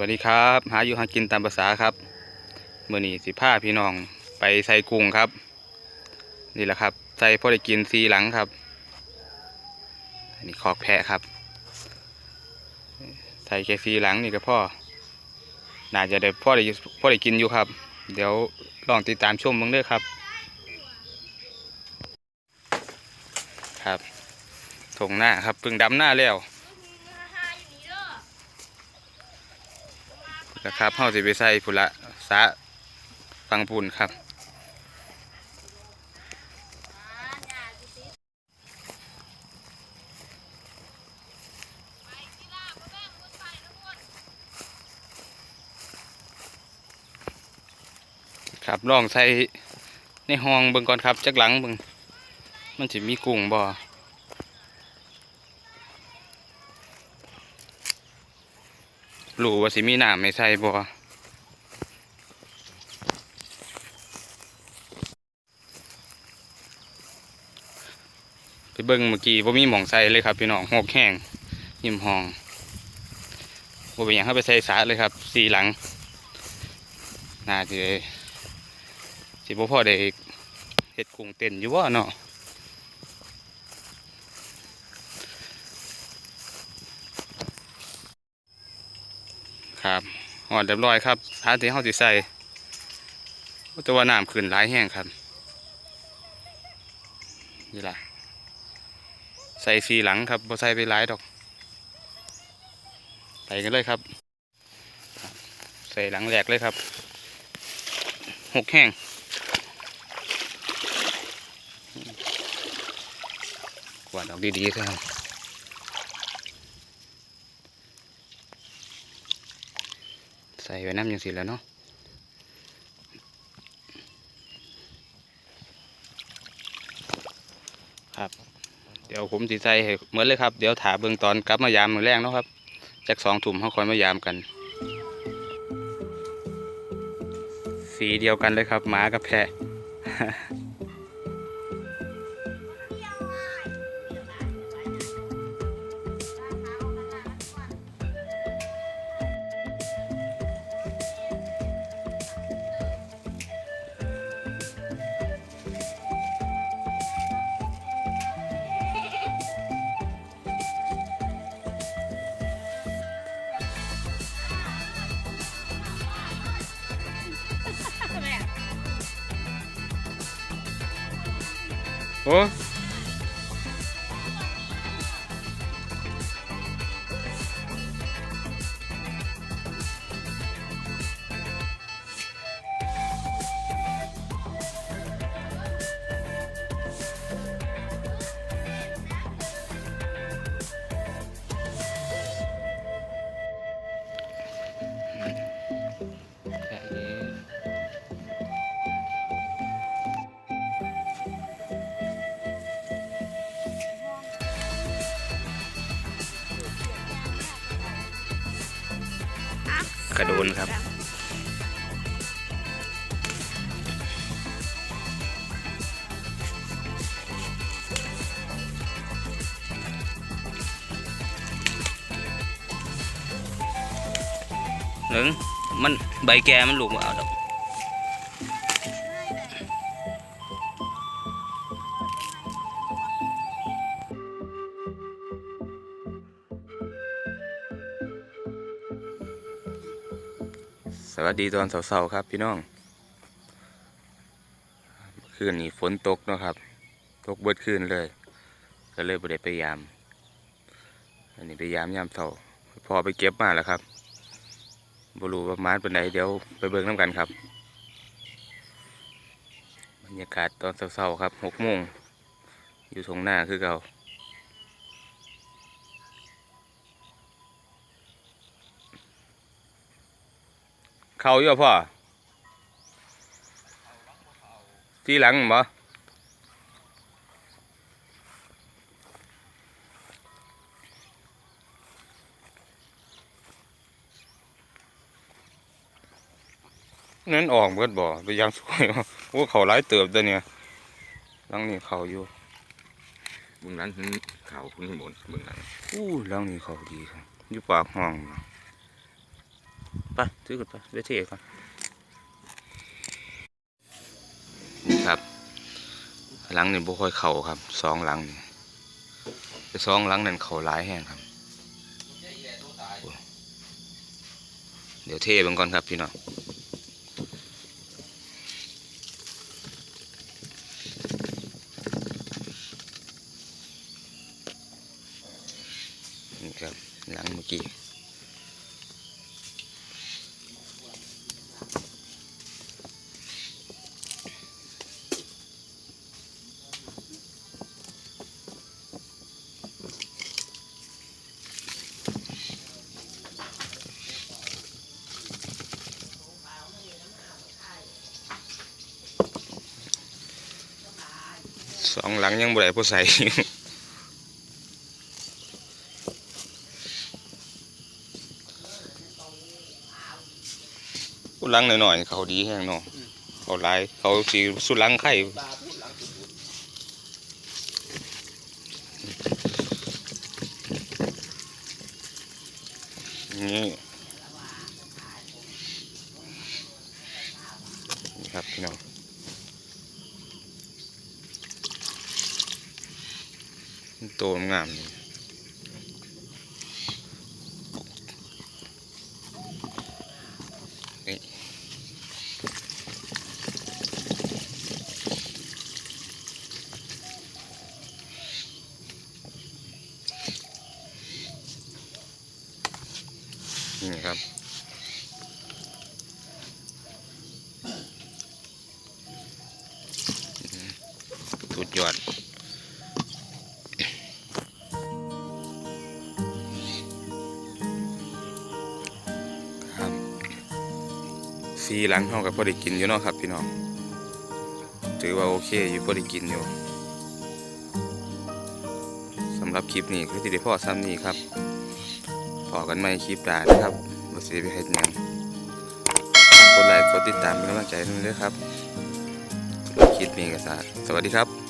วัสดีครับ หาอยู่หากินตามภาษาครับเมื่อนี้สิผ้าพี่น้องไปใส่กุ้งครับ นี่แหละครับ ใส่พอได้กินซีหลังครับ อันนี้ขอกแพะครับ ใส่แค่ซีหลังนี่ก็พ่อน่าจะได้พ่อได้พ่อได้กินอยู่ครับ เดี๋ยวลองติดตามชมเบ้างด้อครับ ครับถงหน้าครับเพิ่งดำหน้าแล้ว นะครับเฮาสิไปใส่พุ่นละสะฟังปุ่นครับ ครับลองใส่ในห้องเบิ่งก่อนครับจักหลังเบิ่งมันสิมีกุ้งบ่ รู้ว่าสิมีน้ำไม่ใส่บ่ไปเบิ่งเมื่อกี้บ่มีหมองใส่เลยครับพี่น้องหกแห้งยิมหองบ่เป็นหยังเฮาไปใส่สาเลยครับสีหลังน่าสิได้สิบ่พอได้เฮ็ดกุ้งเต้นอยู่บ่าเนาะ ครับหอดเรียบร้อยครับหาที่เฮาสิใส่แต่ว่าน้ำขึ้นหลายแห้งครับ นี่ล่ะ ใส่สีหลังครับบ่ใส่ไปหลายดอก ไปกันเลยครับ ใส่หลังแรกเลยครับ หกแห้งกวาดออกดีๆครับ ใส่ไว้น้ำยังสิแล้วเนาะครับ เดี๋ยวผมสิใส่เหมือนเลยครับ เดี๋ยวถาเบิ่งตอนกลับมายามมือแรกเนาะครับจากสองถุ่มเขาคอยมายามกัน สีเดียวกันเลยครับหมากับแพะ โกระโดนครับ หนึ่งมันใบแกมันหลุดมาเอาดอก สวัสดีตอนเสาร์ครับพี่น้องคืนนี้ฝนตกนะครับ ตกเบิดคืนเลย ก็เลยบ่ได้ไปยาม อันนี้ไปยามยามเสาร์พอไปเก็บมาแล้วครับบรูประมาณเป็นไหนเดี๋ยวไปเบิ่งน้ำกันครับ บรรยากาศตอนเช้าๆครับหกโมงอยู่ตรงหน้าคือเก่า เขาอยู่บ่พ่อที่หลังบ่นั่นออกเบิดบ่ไปยังสวยบ่โอ้เขาหลายเติบตัวเนี่ยหลังนี้เขาอยู่มึงนั้นถึงเขาคุณหมดมึงนั้นอู้หลังนี้เขาดีครับอยู่ปากห้องบ่ ไปซื้อกันไปไปเทก่อนนี่ครับ หลังนี่บ่ค่อยเข่าครับสองหลังนี่แต่สองหลังนั่นเข่าหลายแห้งครับ เดี๋ยวเทเบังก่อนครับพี่น้องนี่ครับหลังเมื่อกี้ สองหลังยังบ่ได้ผู้ใส่ผู้หลังหน่อยๆเขาดีแห้งเนาะเขาหลายเขาสีสุดหลังไข่นี่นี่ครับพี่น้องโตงามนี่นี่ครับสุดยอด สีหลังเท่ากับพอได้กินอยู่เนาะครับพี่น้องถือว่าโอเคอยู่พอได้กินอยู่สำหรับคลิปนี้คือที่ได้พ่อซ้ำนี้ครับพอกันไหม่คลิปด่านะครับบ่สิไปเฮ็ดหยังกดไลค์กดติดตามเป็นกำลังใจให้ด้วยครับสำหรับคลิปนี้ก็สวัสดีครับ